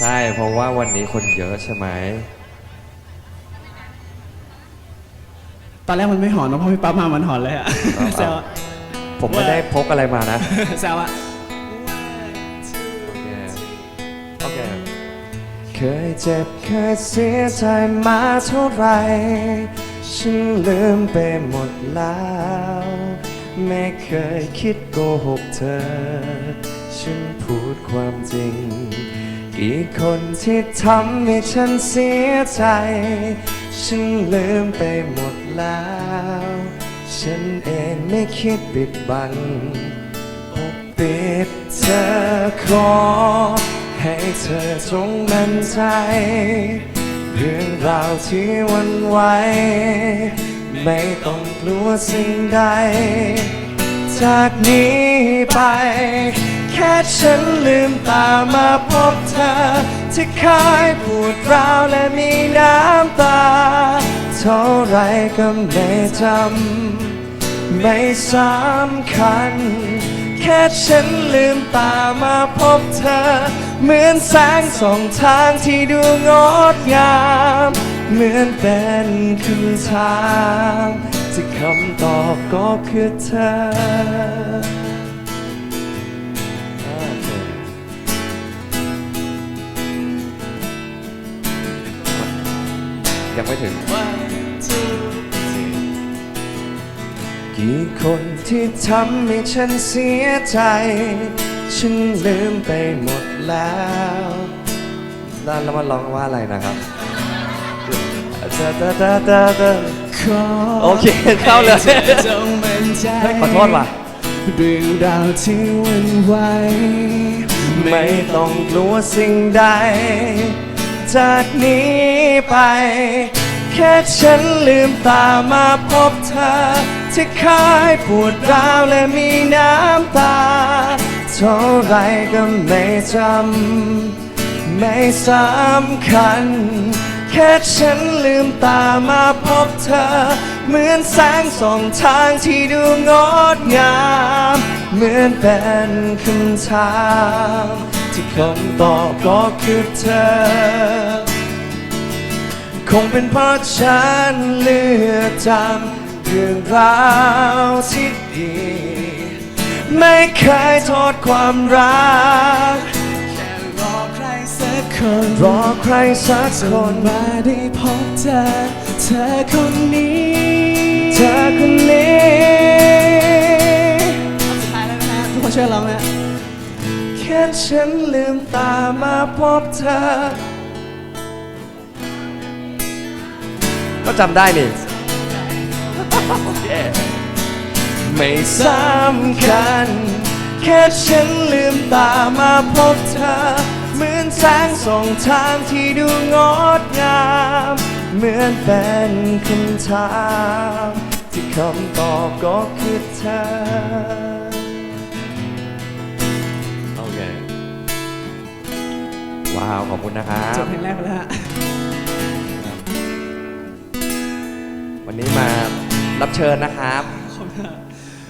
ใช่เพราะว่าวันนี้คนเยอะใช่ไหมตอนแรกมันไม่หอนนะพอพี่ปั๊บมามันหอนเลยอะเอาแซวอะผมไม่ได้พกอะไรมานะ แซวอะโอเค โอเค เคยเจ็บเคยเสียใจมาเท่าไหรฉันลืมไปหมดแล้ว ไม่เคยคิดโกหกเธอ ฉันพูดความจริง กี่คนที่ทำให้ฉันเสียใจ ฉันลืมไปหมดแล้ว ฉันเองไม่คิดปิดบังปกปิดเธอขอให้เธอจงมั่นใจ เรื่องราวที่วันไหวไม่ต้องกลัวสิ่งใด จากนี้ไป แค่ฉันลืมตามาพบเธอ ที่เคยปวดร้าวและมีน้ำตา เท่าไรก็ไม่จำไม่สำคัญ แค่ฉันลืมตามาพบเธอ เหมือนแสงส่องทางที่ดูงดงาม เหมือนเป็นคำถามที่คำตอบก็คือเธอ ยังไม่ถึง กี่คนที่ทำให้ฉันเสียใจ ฉันลืมไปหมดแล้วแล้วแล้วมันร้องว่าอะไรนะครับเดาเดาเดาเดาเดาขอโอเคเข้าเลยให้ธอจงมั่นใจเฮ้ยขอโทษว่ะเรื่องราวที่หวันไหวไม่ต้องกลัวสิ่งใด จากนี้ไป แค่ฉันลืมตามาพบเธอ ที่เคยปวดร้าวและมีน้ำตา เท่าไรก็ไม่จำไม่สำคัญ แค่ฉันลืมตามาพบเธอ เหมือนแสงส่องทางที่ดูงดงาม เหมือนเป็นคำถาม ที่คำตอบก็คือเธอ คงเป็นเพราะฉันเลือกจำเรื่องราวที่ดี ไม่เคยโทษความรัก แค่รอใครสักคน รอใครสักคนมาได้พบเธอ เธอคนนี้ เธอคนนี้สุดท้ายแล้วนะฮะทุกคนช่วยร้องนะ ค่ฉันลืมตามาพบเธอ ก็จำได้นี่ ไม่สำคัญ แค่ฉันลืมตามาพบเธอ เหมือนแสงส่องทางที่ดูงดงาม เหมือนเป็นคำถามที่คำตอบก็คือเธอโอ ว้าวขอบคุณนะครับ จบเพลงแรกไปแล้วฮะวันนี้มารับเชิญนะครับ ขอบคุณฮะ